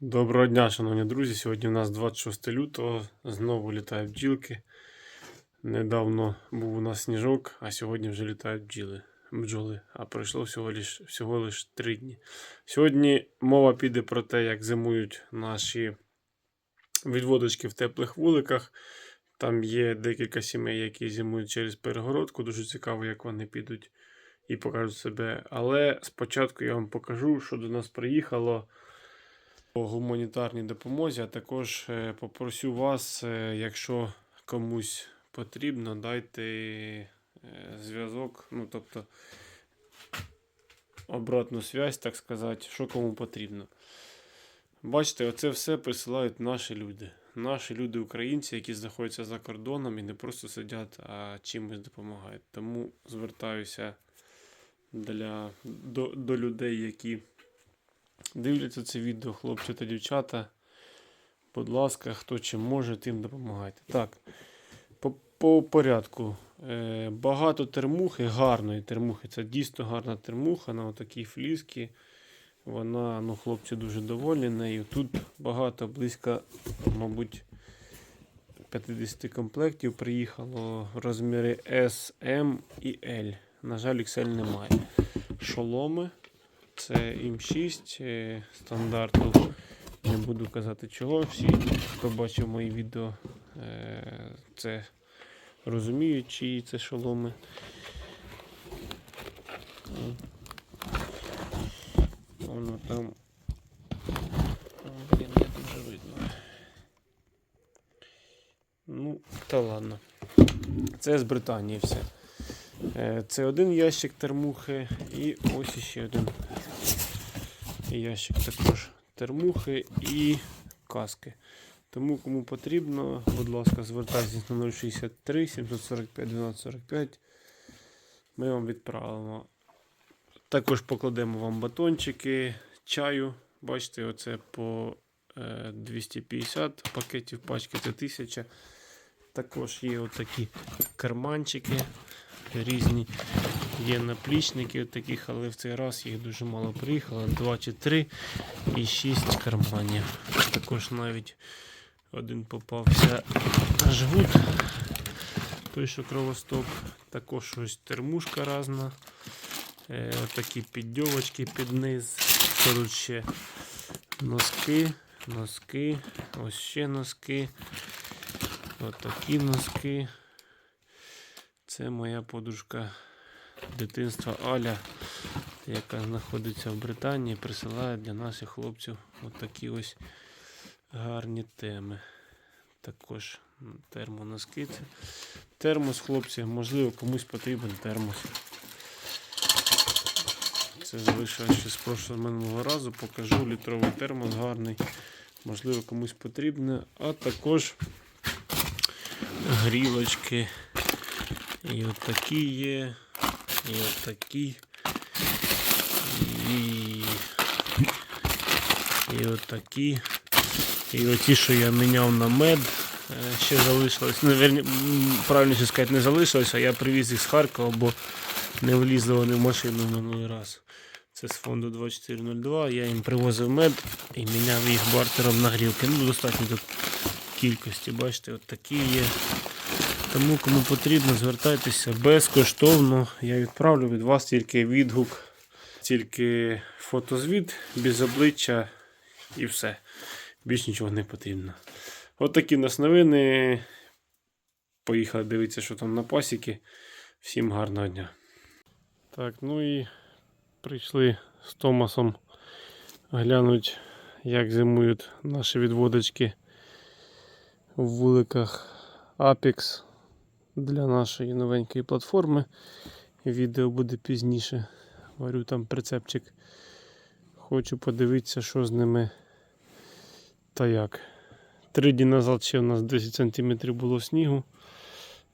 Доброго дня, шановні друзі. Сьогодні у нас 26 лютого. Знову літають бджілки. Недавно був у нас сніжок, а сьогодні вже літають бджіли. бджоли. А пройшло всього лиш, всього лиш 3 дні. Сьогодні мова піде про те, як зимують наші відводочки в теплих вуликах. Там є декілька сімей, які зимують через перегородку. Дуже цікаво, як вони підуть і покажуть себе. Але спочатку я вам покажу, що до нас приїхало по гуманітарній допомозі, а також е, попросю вас, е, якщо комусь потрібно, дайте е, зв'язок, ну тобто обратну связь, так сказати, що кому потрібно. Бачите, оце все присилають наші люди. Наші люди, українці, які знаходяться за кордоном і не просто сидять, а чимось допомагають. Тому звертаюся для, до, до людей, які дивляться це відео, хлопці та дівчата. Будь ласка, хто чим може, тим допомагайте. Так, по, по порядку. Е, багато термухи, гарної термухи. Це дійсно гарна термуха на отакій фліскі. Вона, ну, хлопці дуже довольні нею. Тут багато, близько, мабуть, 50 комплектів приїхало в розмірі S, M і L. На жаль, XL немає. Шоломи. Це М6 е, стандарту. Не буду казати чого. Всі, хто бачив мої відео, е, це розуміють, чиї це шоломи. Воно там. Блін, не дуже видно. Ну, та ладно. Це з Британії все. Е, Це один ящик термухи і ось іще один ящик також термухи і каски. Тому кому потрібно, будь ласка, звертайтесь на 063 745 1245. Ми вам відправимо. Також покладемо вам батончики, чаю. Бачите, оце по е, 250 пакетів пачки це 1000. Також є отакі карманчики різні. Є наплічники таких, але в цей раз їх дуже мало приїхало. 2 чи 3 і 6 карманів. Також навіть один попався жгут. Той, що кровостоп. Також ось термушка різна. Е, такі піддьовочки під низ. Ще носки, носки, ось ще носки. Отакі носки. Це моя подружка дитинства Аля, яка знаходиться в Британії, присилає для наших хлопців отакі ось гарні теми. Також термоноски. Термос, хлопці, можливо, комусь потрібен термос. Це залишилось ще з прошлого минулого разу. Покажу літровий термос гарний. Можливо, комусь потрібно. А також грілочки. І от такі є. І от такі. І, і от такі. І оті, що я міняв на мед, е, ще залишилось. Ну, правильніше сказати, не залишилось, а я привіз їх з Харкова, бо не влізли вони в машину минулий раз. Це з фонду 2402. Я їм привозив мед і міняв їх бартером на грілки. Ну, достатньо тут кількості. Бачите, от такі є. Тому кому потрібно, звертайтеся безкоштовно. Я відправлю від вас тільки відгук, тільки фотозвіт, без обличчя і все. Більш нічого не потрібно. От такі у нас новини. Поїхали дивитися, що там на пасіки. Всім гарного дня. Так, ну і прийшли з Томасом глянуть, як зимують наші відводочки в вуликах Apex для нашої новенької платформи. Відео буде пізніше. Варю там прицепчик. Хочу подивитися, що з ними та як. Три дні назад ще у нас 10 см було снігу,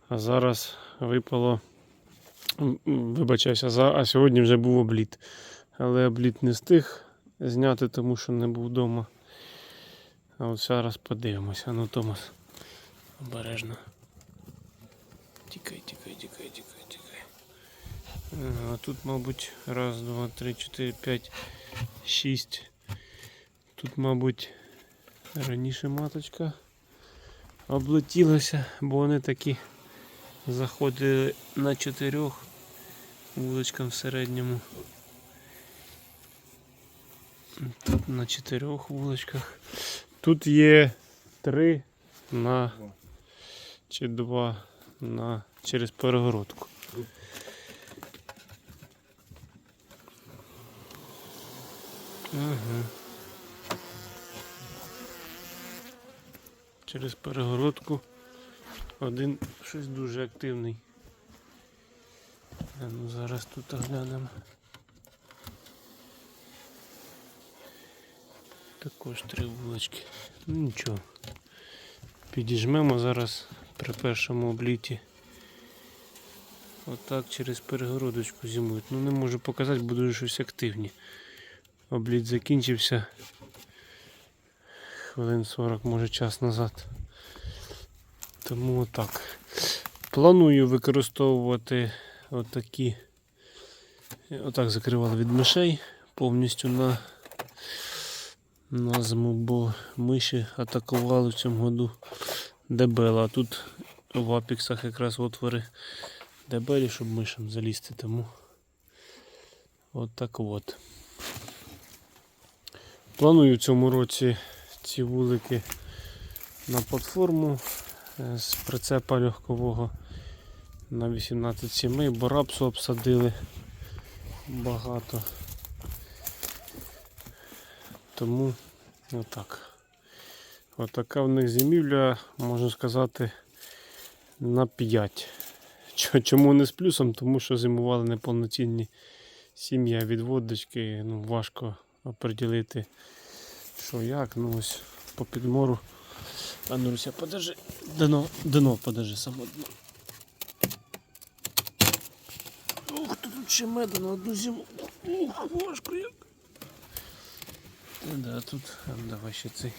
а зараз випало. Вибачаюся, а сьогодні вже був обліт. Але обліт не встиг зняти, тому що не був вдома. А от зараз подивимося. Ну, Томас, обережно. Тікай, тікай, тікай, тікай, тікай. А тут, мабуть, раз, два, три, чотири, п'ять, шість. Тут, мабуть, раніше маточка облетілася, бо вони такі заходили на чотирьох вуличкам в середньому. Тут на чотирьох вуличках. Тут є три на чи два на через перегородку. Ага. Через перегородку один щось дуже активний. А ну зараз тут оглянемо. Також три вулочки. Ну нічого. Підіжмемо зараз при першому обліті. Отак через перегородочку зимують. Ну не можу показати, бо дуже щось активні. Обліт закінчився. Хвилин 40, може час назад. Тому отак. Планую використовувати отакі. Отак закривали від мишей повністю на, на зиму, бо миші атакували в цьому году дебела. А тут в апіксах якраз отвори дебелі, щоб мишам залізти. Тому от так от. Планую в цьому році ці вулики на платформу е, з прицепа легкового на 18 сімей, бо рапсу обсадили багато. Тому отак. Отака в них зимівля, можна сказати, на 5. Чому не з плюсом? Тому що зимували неповноцінні сім'ї а від водочки, ну, важко оприділити, що як. Ну ось по підмору. А ну, Руся, подержи. Дно, дно подержи само дно. Ух, тут ще меду на одну зиму. Ух, важко як. Да, тут, давай ще цей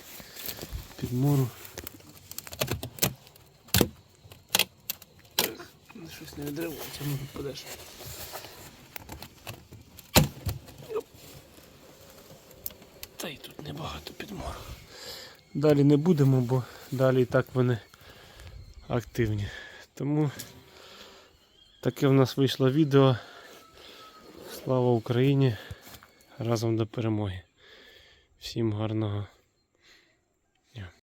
підмору. Щось не відривається, ну подеш. Та й тут небагато підмору. Далі не будемо, бо далі і так вони активні. Тому таке в нас вийшло відео. Слава Україні! Разом до перемоги. Всім гарного Yeah.